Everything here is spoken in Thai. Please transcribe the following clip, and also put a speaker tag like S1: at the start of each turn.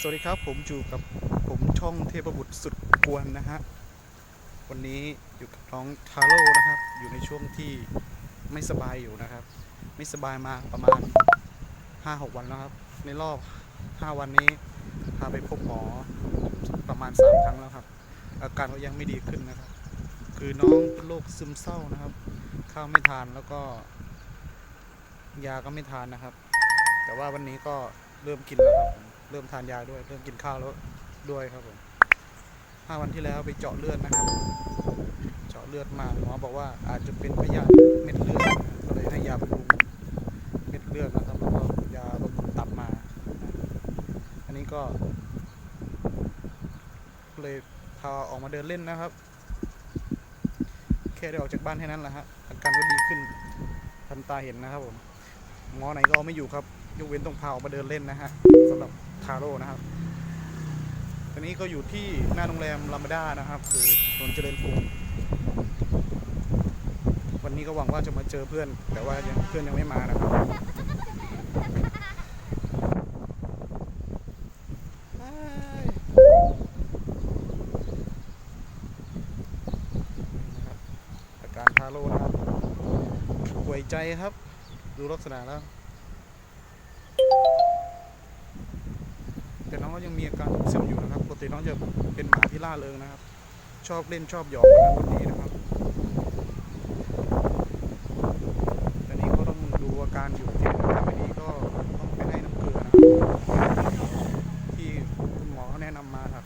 S1: สวัสดีครับผมอยู่กับผมช่องเทพบุตรสุดกวนนะฮะ วันนี้อยู่กับน้องทาโร่นะครับ อยู่ในช่วงที่ไม่สบายอยู่นะครับ ไม่สบายมาประมาณ 5-6 วันแล้วครับ ในรอบ 5 วันนี้พาไปพบหมอประมาณ 3 ครั้งแล้วครับ อาการก็ยังไม่ดีขึ้นนะครับ คือน้องเป็นโรคซึมเศร้านะครับ ข้าวไม่ทานแล้วก็ ยาก็ไม่ทานนะครับ แต่ว่าวันนี้ก็ เริ่มกินแล้วครับผมเริ่มทานยาด้วย เริ่มกินข้าวแล้วด้วยครับผมห้าวันที่แล้วไปเจาะเลือดนะครับ เจาะเลือดมาหมอบอกว่าอาจจะเป็นพยาธิเม็ดเลือดก็เลยให้ยาบำรุงเม็ดเลือดนะครับแล้วก็ยาบำรุงตับมา อันนี้ก็เลยพาออกมาเดินเล่นนะครับ แค่ได้ออกจากบ้านแค่นั้นแหละฮะอาการก็ดีขึ้นทันตาเห็นนะครับผมหมอไหนก็เอาไม่อยู่ครับ ยกเว้นต้องพาออกมาเดินเล่นนะฮะสำหรับทาโร่นะครับตอนนี้ก็อยู่ที่หน้าโรงแรมลามาด้านะครับอยู่ถนนเจริญกรุงวันนี้ก็หวังว่าจะมาเจอเพื่อน แต่ว่ายังเพื่อนยังไม่มานะครับเอ้ยนะครับอาการทาโร่นะครับป่วยใจครับ ดูลักษณะแล้ว แต่น้องก็ยังมีอาการซึมอยู่นะครับปกติน้องจะเป็นหมาที่ล่าเริงนะครับ ชอบเล่นชอบหยอกกันวันนี้นะครับตอนนี้ก็ต้องดูอาการอยู่ที่ถ้าไม่ดีก็ต้องไปให้น้ำเกลือนะที่คุณหมอแนะนำมาครับ